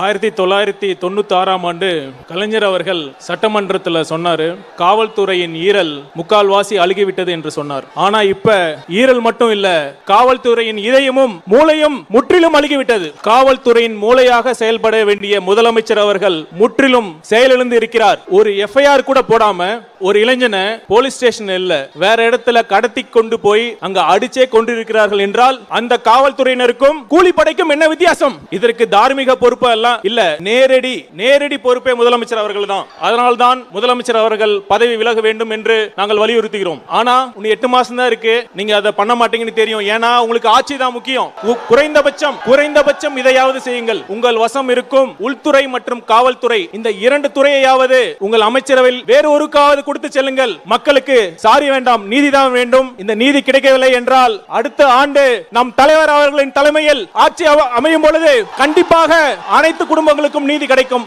ஆயிரத்தி தொள்ளாயிரத்தி தொண்ணூத்தி ஆறாம் ஆண்டு கலைஞர் அவர்கள் சட்டமன்றத்தில் சொன்னாரு காவல்துறையின் ஈரல் முக்கால்வாசி அழுகிவிட்டது என்று சொன்னார். ஆனா இப்ப ஈரல் மட்டும் இல்ல காவல்துறையின் இதயமும் மூளையும் முற்றிலும் அழுகிவிட்டது. காவல்துறையின் மூளையாக செயல்பட வேண்டிய முதலமைச்சர் அவர்கள் முற்றிலும் செயலிழந்து இருக்கிறார். ஒரு எஃப்ஐஆர் கூட போடாம ஒரு இளைஞனை போலீஸ் ஸ்டேஷன் இல்ல வேற இடத்துல கடத்தி கொண்டு போய் அங்க அடிச்சே கொண்டிருக்கிறார்கள் என்றால் அந்த காவல்துறையினருக்கும் கூலிப்படைக்கும் என்ன வித்தியாசம்? இதற்கு தார்மீக பொறுப்பு எல்லாம் இல்ல நேரடி நேரடி பொறுப்பே முதலமைச்சர் அவர்கள் தான் அதனால் தான் முதலமைச்சர் அவர்கள் பதவி விலக வேண்டும் என்று நாங்கள் வலியுறுத்துகிறோம். ஆனா இன்னும் எட்டு மாசம் தான் இருக்கு. நீங்க அதை பண்ண மாட்டீங்கன்னு தெரியும். ஏன்னா உங்களுக்கு ஆட்சி தான் முக்கியம். குறைந்தபட்சம் குறைந்தபட்சம் இதையாவது செய்யுங்கள். உங்கள் வசம் இருக்கும் உள்துறை மற்றும் காவல்துறை. இந்த இரண்டு துறையையாவது உங்கள் அமைச்சரவையில் வேறு ஒருக்காவது கொடுத்து செல்லுங்கள். மக்களுக்கு சாரி வேண்டாம் நீதிதான் வேண்டும். இந்த நீதி கிடைக்கவில்லை என்றால் அடுத்த ஆண்டு நம் தலைவர் அவர்களின் தலைமையில் ஆட்சி அமையும் பொழுது கண்டிப்பாக அனைத்து அனைத்து குடும்பங்களுக்கும் நீதி கிடைக்கும்.